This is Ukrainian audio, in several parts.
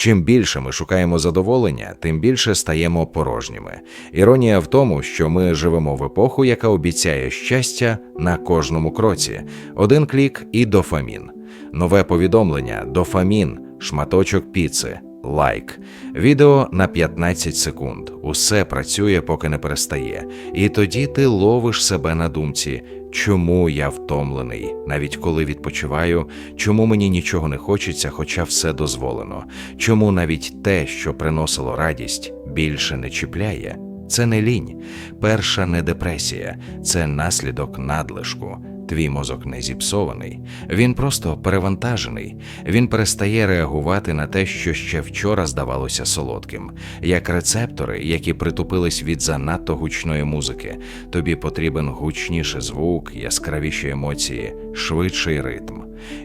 Чим більше ми шукаємо задоволення, тим більше стаємо порожніми. Іронія в тому, що ми живемо в епоху, яка обіцяє щастя на кожному кроці. Один клік і дофамін. Нове повідомлення, дофамін, шматочок піци, лайк. Відео на 15 секунд. Усе працює, поки не перестає. І тоді ти ловиш себе на думці. Чому я втомлений, навіть коли відпочиваю, чому мені нічого не хочеться, хоча все дозволено, чому навіть те, що приносило радість, більше не чіпляє? Це не лінь, перша не депресія, це наслідок надлишку. Твій мозок не зіпсований, він просто перевантажений. Він перестає реагувати на те, що ще вчора здавалося солодким, як рецептори, які притупились від занадто гучної музики. Тобі потрібен гучніший звук, яскравіші емоції, швидший ритм.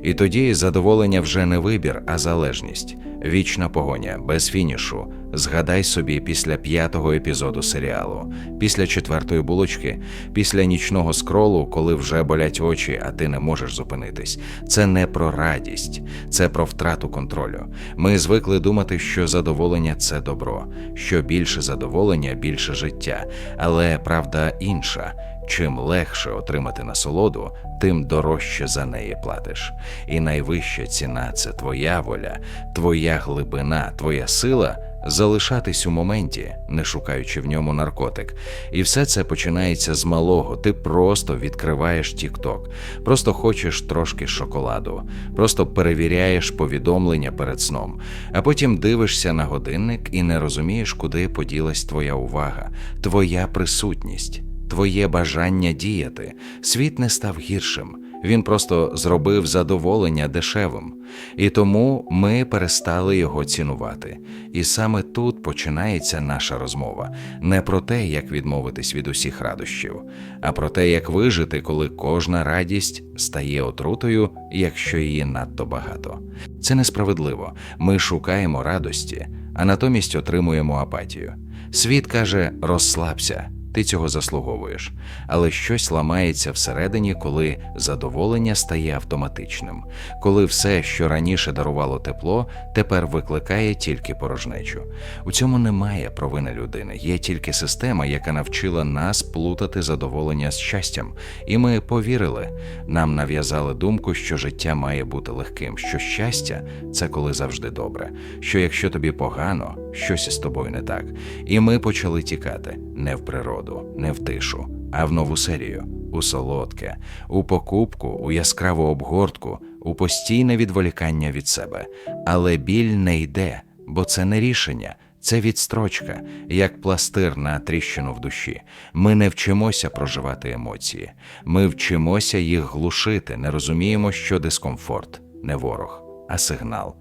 І тоді задоволення вже не вибір, а залежність. Вічна погоня без фінішу. Згадай собі після п'ятого епізоду серіалу, після четвертої булочки, після нічного скролу, коли вже болять очі, а ти не можеш зупинитись. Це не про радість, це про втрату контролю. Ми звикли думати, що задоволення це добро, що більше задоволення, більше життя. Але правда інша. Чим легше отримати насолоду, тим дорожче за неї платиш. І найвища ціна це твоя воля, твоя глибина, твоя сила залишатись у моменті, не шукаючи в ньому наркотик. І все це починається з малого. Ти просто відкриваєш TikTok, просто хочеш трошки шоколаду, просто перевіряєш повідомлення перед сном, а потім дивишся на годинник і не розумієш, куди поділась твоя увага, твоя присутність. Твоє бажання діяти, світ не став гіршим, він просто зробив задоволення дешевим, і тому ми перестали його цінувати. І саме тут починається наша розмова не про те, як відмовитись від усіх радощів, а про те, як вижити, коли кожна радість стає отрутою, якщо її надто багато. Це несправедливо. Ми шукаємо радості, а натомість отримуємо апатію. Світ каже: розслабся ти цього заслуговуєш, але щось ламається всередині, коли задоволення стає автоматичним, коли все, що раніше дарувало тепло, тепер викликає тільки порожнечу. У цьому немає провини людини, є тільки система, яка навчила нас плутати задоволення з щастям, і ми повірили. Нам нав'язали думку, що життя має бути легким, що щастя це коли завжди добре, що якщо тобі погано, щось із тобою не так. І ми почали тікати не в природу, не в тишу, а в нову серію, у солодке, у покупку, у яскраву обгортку, у постійне відволікання від себе. Але біль не йде, бо це не рішення. Це відстрочка, як пластир на тріщину в душі. Ми не вчимося проживати емоції, ми вчимося їх глушити, не розуміємо, що дискомфорт не ворог, а сигнал.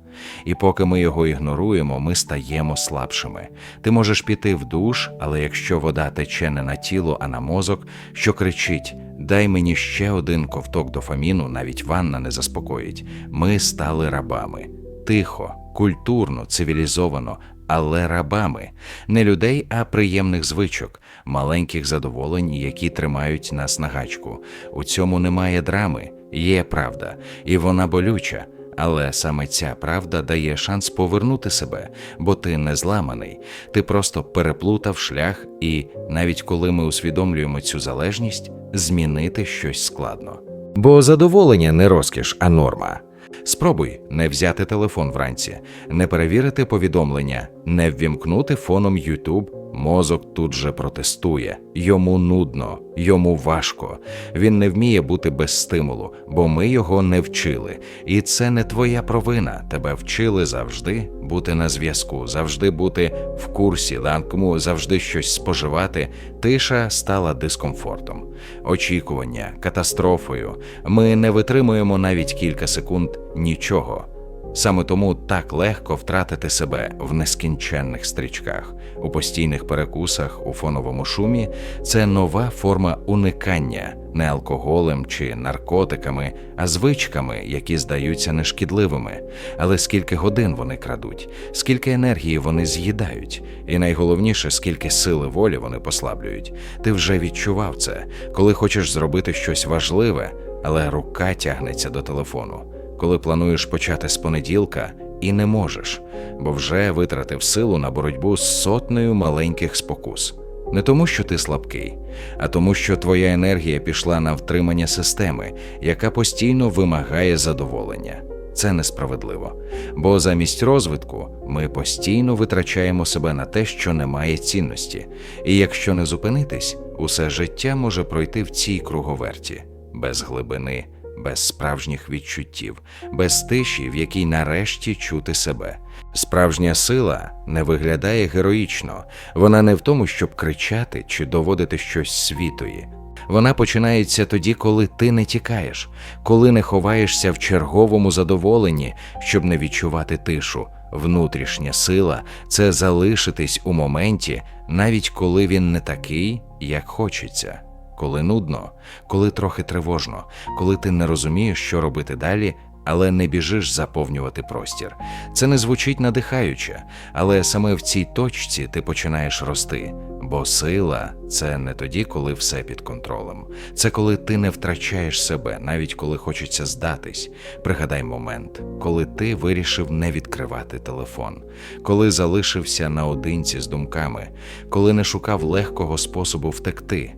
І поки ми його ігноруємо, ми стаємо слабшими. Ти можеш піти в душ, але якщо вода тече не на тіло, а на мозок, що кричить: Дай мені ще один ковток дофаміну, навіть ванна не заспокоїть. Ми стали рабами. Тихо, культурно, цивілізовано. Але рабами не людей, а приємних звичок, маленьких задоволень, які тримають нас на гачку. У цьому немає драми, є правда, і вона болюча. Але саме ця правда дає шанс повернути себе, бо ти не зламаний, ти просто переплутав шлях, і навіть коли ми усвідомлюємо цю залежність, змінити щось складно. Бо задоволення не розкіш, а норма. Спробуй не взяти телефон вранці, не перевірити повідомлення, не ввімкнути фоном YouTube Мозок тут же протестує, йому нудно, йому важко. Він не вміє бути без стимулу, бо ми його не вчили. І це не твоя провина. Тебе вчили завжди бути на зв'язку, завжди бути в курсі, ланкому, завжди щось споживати. Тиша стала дискомфортом, очікування, катастрофою. Ми не витримуємо навіть кілька секунд нічого. Саме тому так легко втратити себе в нескінченних стрічках, у постійних перекусах, у фоновому шумі це нова форма уникання не алкоголем чи наркотиками, а звичками, які здаються нешкідливими. Але скільки годин вони крадуть, скільки енергії вони з'їдають, і найголовніше, скільки сили волі вони послаблюють. Ти вже відчував це, коли хочеш зробити щось важливе, але рука тягнеться до телефону коли плануєш почати з понеділка, і не можеш, бо вже витратив силу на боротьбу з сотнею маленьких спокус. Не тому, що ти слабкий, а тому, що твоя енергія пішла на втримання системи, яка постійно вимагає задоволення. Це несправедливо, бо замість розвитку ми постійно витрачаємо себе на те, що не має цінності, і якщо не зупинитись, усе життя може пройти в цій круговерті без глибини, без справжніх відчуттів, без тиші, в якій нарешті чути себе. Справжня сила не виглядає героїчно, вона не в тому, щоб кричати чи доводити щось світові. Вона починається тоді, коли ти не тікаєш, коли не ховаєшся в черговому задоволенні, щоб не відчувати тишу. Внутрішня сила це залишитись у моменті, навіть коли він не такий, як хочеться, коли нудно, коли трохи тривожно, коли ти не розумієш, що робити далі, але не біжиш заповнювати простір. Це не звучить надихаюче, але саме в цій точці ти починаєш рости. Бо сила це не тоді, коли все під контролем. Це коли ти не втрачаєш себе, навіть коли хочеться здатись. Пригадай момент, коли ти вирішив не відкривати телефон, коли залишився наодинці з думками, коли не шукав легкого способу втекти.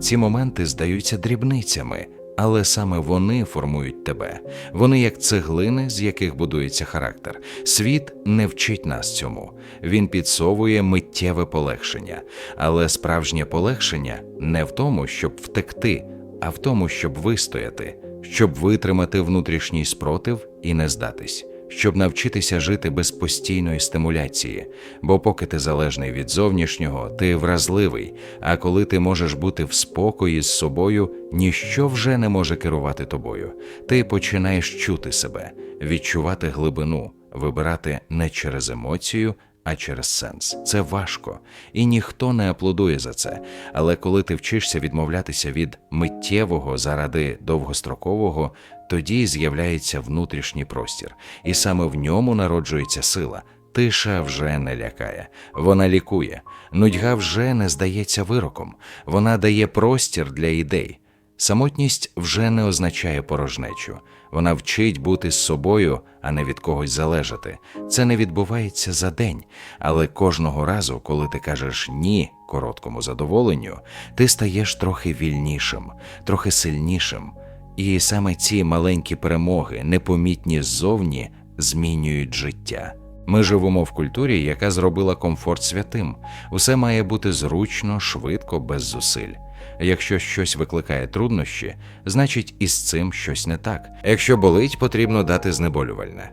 Ці моменти здаються дрібницями, але саме вони формують тебе. Вони як цеглини, з яких будується характер. Світ не вчить нас цьому. Він підсовує миттєве полегшення. Але справжнє полегшення не в тому, щоб втекти, а в тому, щоб вистояти, щоб витримати внутрішній спротив і не здатись. Щоб навчитися жити без постійної стимуляції, бо поки ти залежний від зовнішнього, ти вразливий. А коли ти можеш бути в спокої з собою, ніщо вже не може керувати тобою. Ти починаєш чути себе, відчувати глибину, вибирати не через емоцію, а через сенс. Це важко, і ніхто не аплодує за це. Але коли ти вчишся відмовлятися від миттєвого заради довгострокового, тоді з'являється внутрішній простір, і саме в ньому народжується сила. Тиша вже не лякає, вона лікує. Нудьга вже не здається вироком, вона дає простір для ідей. Самотність вже не означає порожнечу. Вона вчить бути з собою, а не від когось залежати. Це не відбувається за день, але кожного разу, коли ти кажеш ні короткому задоволенню, ти стаєш трохи вільнішим, трохи сильнішим. І саме ці маленькі перемоги, непомітні ззовні, змінюють життя. Ми живемо в культурі, яка зробила комфорт святим. Усе має бути зручно, швидко, без зусиль. Якщо щось викликає труднощі, значить із цим щось не так. Якщо болить, потрібно дати знеболювальне.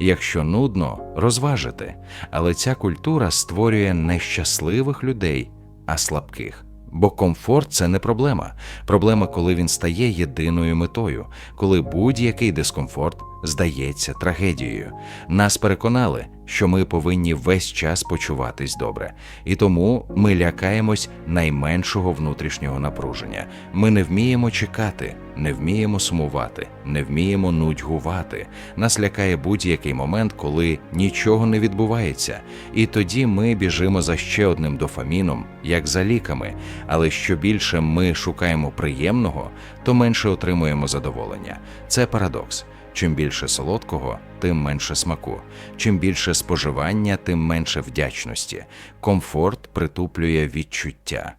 Якщо нудно, розважити. Але ця культура створює не щасливих людей, а слабких. Бо комфорт це не проблема. Проблема, коли він стає єдиною метою, коли будь-який дискомфорт здається трагедією. Нас переконали, що ми повинні весь час почуватись добре, і тому ми лякаємось найменшого внутрішнього напруження. Ми не вміємо чекати, не вміємо сумувати, не вміємо нудьгувати. Нас лякає будь-який момент, коли нічого не відбувається, і тоді ми біжимо за ще одним дофаміном, як за ліками. Але що більше ми шукаємо приємного, то менше отримуємо задоволення. Це парадокс. Чим більше солодкого, тим менше смаку. Чим більше споживання, тим менше вдячності. Комфорт притуплює відчуття.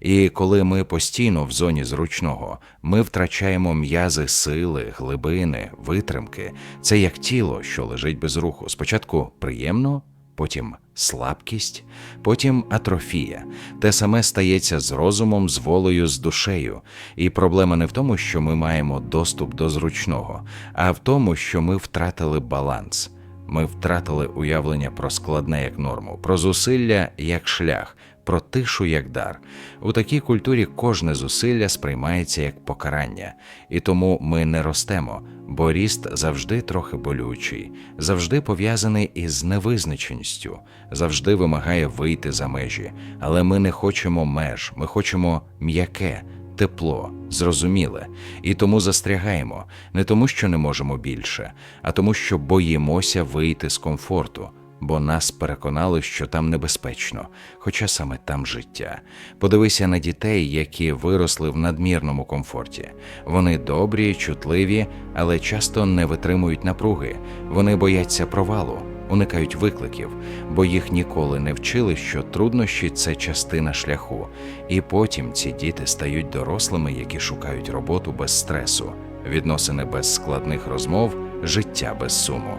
І коли ми постійно в зоні зручного, ми втрачаємо м'язи сили, глибини, витримки. Це як тіло, що лежить без руху. Спочатку приємно, потім слабкість, потім атрофія. Те саме стається з розумом, з волею, з душею. І проблема не в тому, що ми маємо доступ до зручного, а в тому, що ми втратили баланс. Ми втратили уявлення про складне як норму, про зусилля як шлях, про тишу як дар. У такій культурі кожне зусилля сприймається як покарання, і тому ми не ростемо, бо ріст завжди трохи болючий, завжди пов'язаний із невизначеністю, завжди вимагає вийти за межі. Але ми не хочемо меж, ми хочемо м'яке. Тепло, зрозуміле, і тому застрягаємо не тому, що не можемо більше, а тому, що боїмося вийти з комфорту. Бо нас переконали, що там небезпечно, хоча саме там життя. Подивися на дітей, які виросли в надмірному комфорті. Вони добрі, чутливі, але часто не витримують напруги. Вони бояться провалу, уникають викликів, бо їх ніколи не вчили, що труднощі це частина шляху. І потім ці діти стають дорослими, які шукають роботу без стресу, відносини без складних розмов, життя без суму.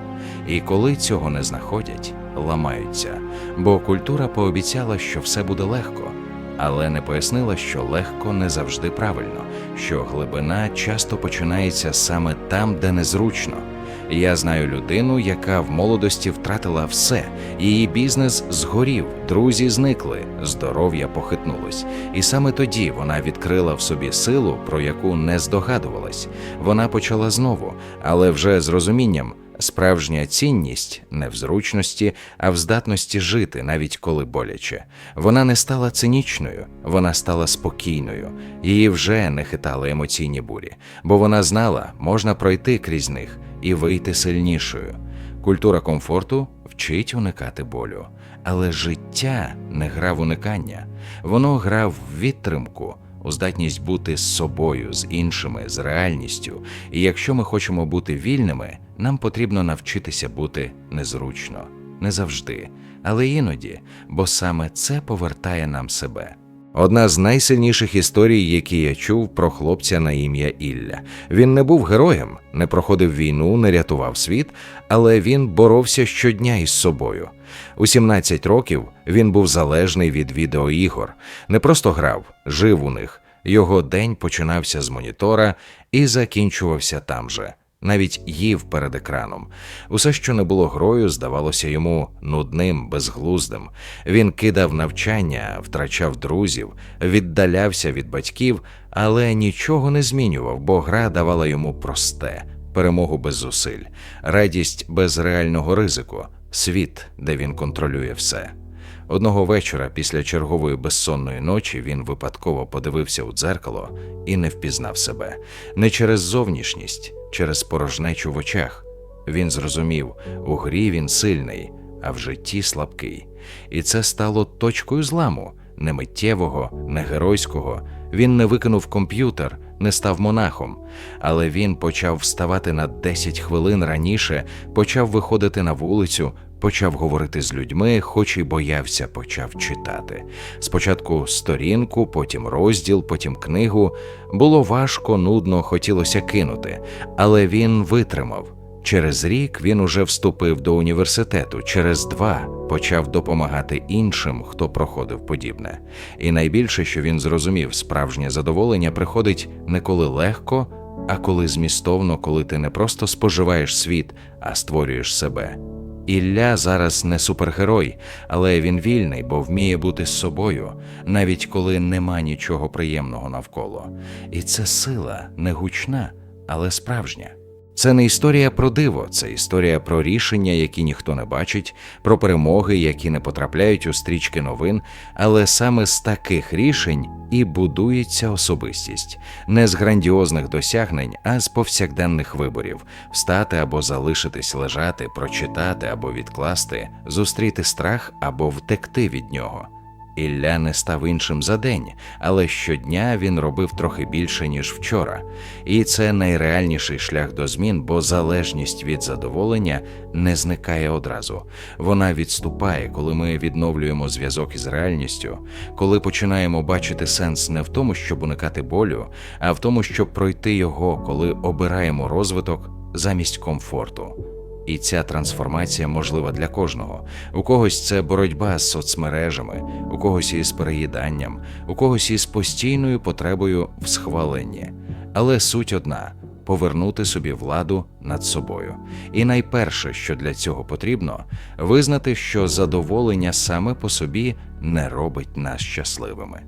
І коли цього не знаходять, ламаються, бо культура пообіцяла, що все буде легко, але не пояснила, що легко не завжди правильно, що глибина часто починається саме там, де незручно. Я знаю людину, яка в молодості втратила все. Її бізнес згорів, друзі зникли, здоров'я похитнулось. І саме тоді вона відкрила в собі силу, про яку не здогадувалась. Вона почала знову, але вже з розумінням. Справжня цінність не в зручності, а в здатності жити, навіть коли боляче. Вона не стала цинічною, вона стала спокійною. Її вже не хитали емоційні бурі, бо вона знала, можна пройти крізь них і вийти сильнішою. Культура комфорту вчить уникати болю, але життя не гра в уникання, воно гра в відтримку. У здатність бути з собою, з іншими, з реальністю. І якщо ми хочемо бути вільними, нам потрібно навчитися бути незручно, не завжди, але іноді, бо саме це повертає нам себе. Одна з найсильніших історій, які я чув про хлопця на ім'я Ілля. Він не був героєм, не проходив війну, не рятував світ, але він боровся щодня із собою. У 17 років він був залежний від відеоігор, не просто грав, жив у них. Його день починався з монітора і закінчувався там же. Навіть їв перед екраном. Усе, що не було грою, здавалося йому нудним, безглуздим. Він кидав навчання, втрачав друзів, віддалявся від батьків, але нічого не змінював, бо гра давала йому просте, перемогу без зусиль, радість без реального ризику, світ, де він контролює все. Одного вечора після чергової безсонної ночі він випадково подивився у дзеркало і не впізнав себе не через зовнішність, через порожнечу в очах. Він зрозумів, у грі він сильний, а в житті слабкий. І це стало точкою зламу не миттєвого, не геройського. Він не викинув комп'ютер, не став монахом, але він почав вставати на 10 хвилин раніше, почав виходити на вулицю, почав говорити з людьми, хоч і боявся, почав читати. Спочатку сторінку, потім розділ, потім книгу. Було важко, нудно, хотілося кинути, але він витримав. Через рік він уже вступив до університету, через два почав допомагати іншим, хто проходив подібне. І найбільше, що він зрозумів, справжнє задоволення приходить не коли легко, а коли змістовно, коли ти не просто споживаєш світ, а створюєш себе. Ілля зараз не супергерой, але він вільний, бо вміє бути з собою, навіть коли нема нічого приємного навколо. І це сила не гучна, але справжня. Це не історія про диво, це історія про рішення, які ніхто не бачить, про перемоги, які не потрапляють у стрічки новин. Але саме з таких рішень і будується особистість, не з грандіозних досягнень, а з повсякденних виборів: встати або залишитись лежати, прочитати або відкласти, зустріти страх або втекти від нього. Ілля не став іншим за день, але щодня він робив трохи більше, ніж вчора. І це найреальніший шлях до змін, бо залежність від задоволення не зникає одразу. Вона відступає, коли ми відновлюємо зв'язок із реальністю, коли починаємо бачити сенс не в тому, щоб уникати болю, а в тому, щоб пройти його, коли обираємо розвиток замість комфорту. І ця трансформація можлива для кожного. У когось це боротьба з соцмережами, у когось із переїданням, у когось із постійною потребою в схваленні. Але суть одна повернути собі владу над собою. І найперше, що для цього потрібно, визнати, що задоволення саме по собі не робить нас щасливими.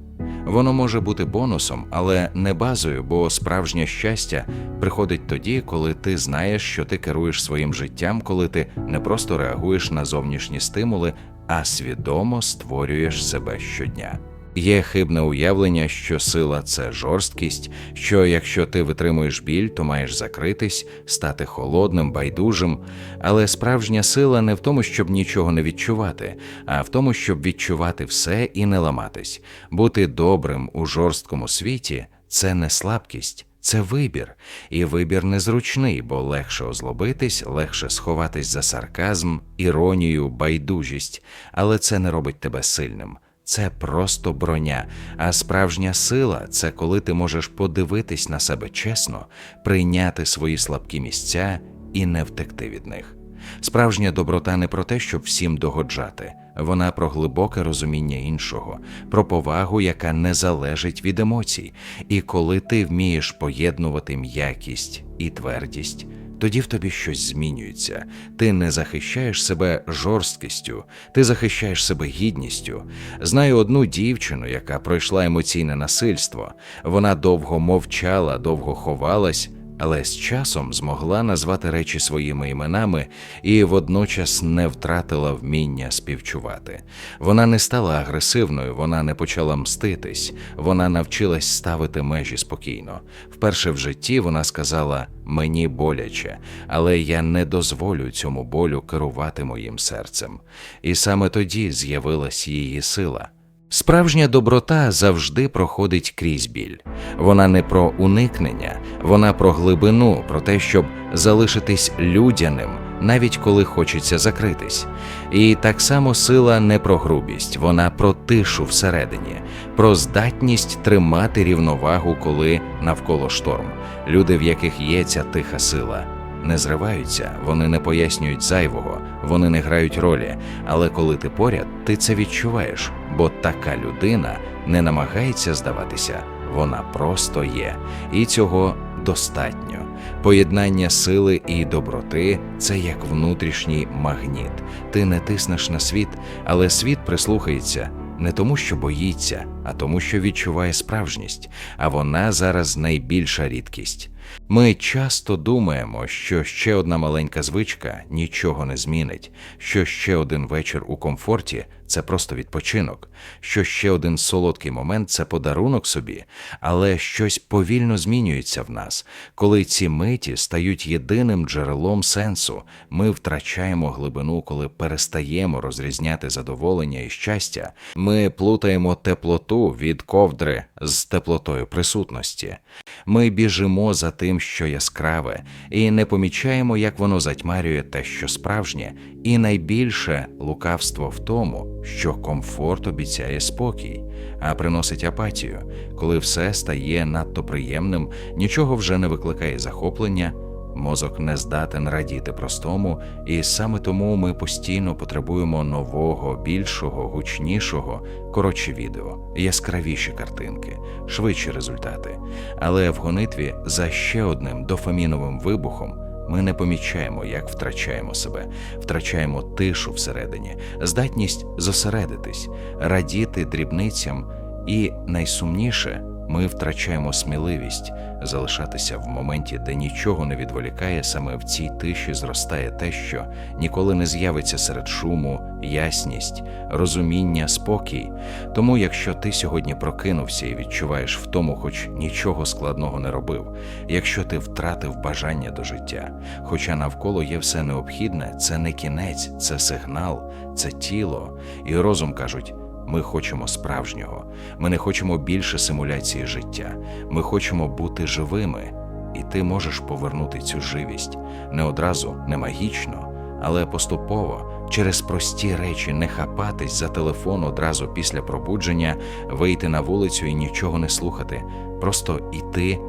Воно може бути бонусом, але не базою, бо справжнє щастя приходить тоді, коли ти знаєш, що ти керуєш своїм життям, коли ти не просто реагуєш на зовнішні стимули, а свідомо створюєш себе щодня. Є хибне уявлення, що сила це жорсткість, що якщо ти витримуєш біль, то маєш закритись, стати холодним, байдужим. Але справжня сила не в тому, щоб нічого не відчувати, а в тому, щоб відчувати все і не ламатись. Бути добрим у жорсткому світі це не слабкість. Це вибір, і вибір незручний, бо легше озлобитись, легше сховатись за сарказм, іронію, байдужість, але це не робить тебе сильним. Це просто броня, а справжня сила це коли ти можеш подивитись на себе чесно, прийняти свої слабкі місця і не втекти від них. Справжня доброта не про те, щоб всім догоджати, вона про глибоке розуміння іншого, про повагу, яка не залежить від емоцій. І коли ти вмієш поєднувати м'якість і твердість, тоді в тобі щось змінюється. Ти не захищаєш себе жорсткістю, ти захищаєш себе гідністю. Знаю одну дівчину, яка пройшла емоційне насильство. Вона довго мовчала, довго ховалась. Але з часом змогла назвати речі своїми іменами і водночас не втратила вміння співчувати. Вона не стала агресивною, вона не почала мститись, вона навчилась ставити межі спокійно. Вперше в житті вона сказала: мені боляче, але я не дозволю цьому болю керувати моїм серцем. І саме тоді з'явилась її сила. Справжня доброта завжди проходить крізь біль. Вона не про уникнення, вона про глибину, про те, щоб залишитись людяним, навіть коли хочеться закритись. І так само сила не про грубість, вона про тишу всередині, про здатність тримати рівновагу, коли навколо шторм. Люди, в яких є ця тиха сила не зриваються, вони не пояснюють зайвого, вони не грають ролі. Але коли ти поряд, ти це відчуваєш, бо така людина не намагається здаватися, вона просто є, і цього достатньо. Поєднання сили і доброти це як внутрішній магніт. Ти не тиснеш на світ, але світ прислухається не тому, що боїться, а тому, що відчуває справжність, а вона зараз найбільша рідкість. Ми часто думаємо, що ще одна маленька звичка нічого не змінить, що ще один вечір у комфорті це просто відпочинок, що ще один солодкий момент це подарунок собі, але щось повільно змінюється в нас. Коли ці миті стають єдиним джерелом сенсу, ми втрачаємо глибину, коли перестаємо розрізняти задоволення і щастя. Ми плутаємо теплоту від ковдри з теплотою присутності. Ми біжимо за тим, що яскраве, і не помічаємо, як воно затьмарює те, що справжнє, і найбільше лукавство в тому, що комфорт обіцяє спокій, а приносить апатію, коли все стає надто приємним, нічого вже не викликає захоплення. Мозок не здатен радіти простому, і саме тому ми постійно потребуємо нового, більшого, гучнішого, коротші відео, яскравіші картинки, швидші результати. Але в гонитві за ще одним дофаміновим вибухом ми не помічаємо, як втрачаємо себе, втрачаємо тишу всередині, здатність зосередитись, радіти дрібницям, і найсумніше ми втрачаємо сміливість залишатися в моменті, де нічого не відволікає, саме в цій тиші зростає те, що ніколи не з'явиться серед шуму, ясність, розуміння, спокій. Тому, якщо ти сьогодні прокинувся і відчуваєш в тому, хоч нічого складного не робив, якщо ти втратив бажання до життя, хоча навколо є все необхідне, це не кінець, це сигнал, це тіло, і розум кажуть. Ми хочемо справжнього, ми не хочемо більше симуляції життя. Ми хочемо бути живими, і ти можеш повернути цю живість не одразу, не магічно, але поступово через прості речі не хапатись за телефон одразу після пробудження, вийти на вулицю і нічого не слухати, просто йти.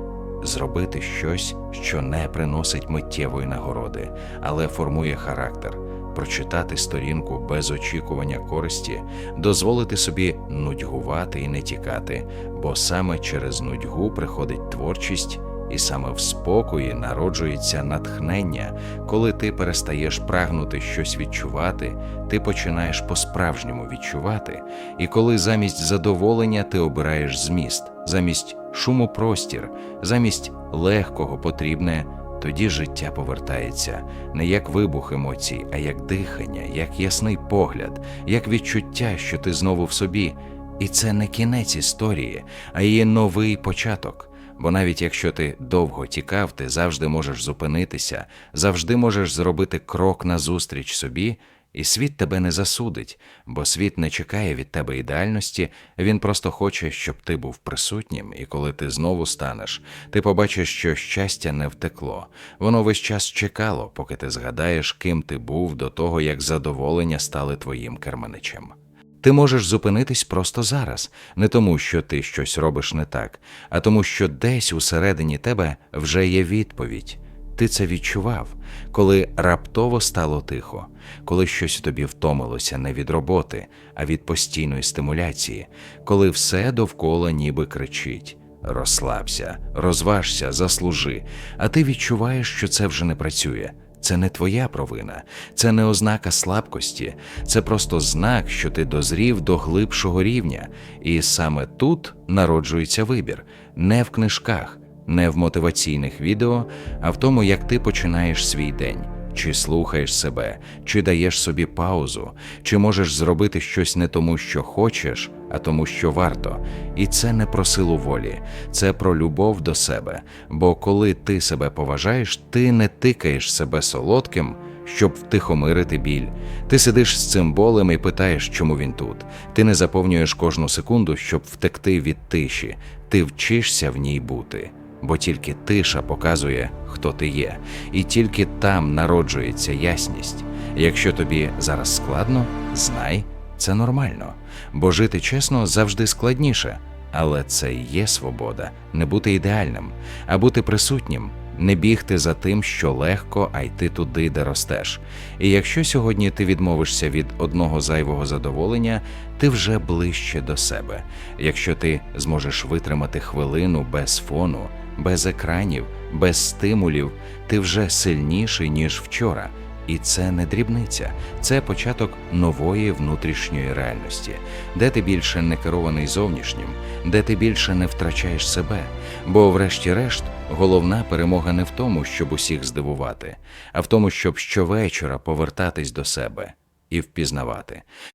Зробити щось, що не приносить миттєвої нагороди, але формує характер прочитати сторінку без очікування користі, дозволити собі нудьгувати і не тікати, бо саме через нудьгу приходить творчість. І саме в спокої народжується натхнення, коли ти перестаєш прагнути щось відчувати, ти починаєш по-справжньому відчувати, і коли замість задоволення ти обираєш зміст, замість шуму простір, замість легкого потрібне тоді життя повертається не як вибух емоцій, а як дихання, як ясний погляд, як відчуття, що ти знову в собі. І це не кінець історії, а її новий початок. Бо навіть якщо ти довго тікав, ти завжди можеш зупинитися, завжди можеш зробити крок назустріч собі, і світ тебе не засудить, бо світ не чекає від тебе ідеальності, він просто хоче, щоб ти був присутнім, і коли ти знову станеш, ти побачиш, що щастя не втекло. Воно весь час чекало, поки ти згадаєш, ким ти був до того, як задоволення стали твоїм керманичем. Ти можеш зупинитись просто зараз, не тому, що ти щось робиш не так, а тому, що десь усередині тебе вже є відповідь. Ти це відчував, коли раптово стало тихо, коли щось тобі втомилося не від роботи, а від постійної стимуляції, коли все довкола ніби кричить. Розслабся, розважся, заслужи, а ти відчуваєш, що це вже не працює. Це не твоя провина, це не ознака слабкості, це просто знак, що ти дозрів до глибшого рівня, і саме тут народжується вибір, не в книжках, не в мотиваційних відео, а в тому, як ти починаєш свій день. Чи слухаєш себе, чи даєш собі паузу, чи можеш зробити щось не тому, що хочеш, а тому, що варто. І це не про силу волі, це про любов до себе. Бо коли ти себе поважаєш, ти не тикаєш себе солодким, щоб втихомирити біль. Ти сидиш з цим болем і питаєш, чому він тут. Ти не заповнюєш кожну секунду, щоб втекти від тиші. Ти вчишся в ній бути бо тільки тиша показує, хто ти є, і тільки там народжується ясність. Якщо тобі зараз складно, знай, це нормально, бо жити чесно завжди складніше. Але це і є свобода не бути ідеальним, а бути присутнім, не бігти за тим, що легко, а йти туди, де ростеш. І якщо сьогодні ти відмовишся від одного зайвого задоволення, ти вже ближче до себе. Якщо ти зможеш витримати хвилину без фону, без екранів, без стимулів, ти вже сильніший, ніж вчора. І це не дрібниця, це початок нової внутрішньої реальності, де ти більше не керований зовнішнім, де ти більше не втрачаєш себе. Бо, врешті-решт, головна перемога не в тому, щоб усіх здивувати, а в тому, щоб щовечора повертатись до себе і впізнавати.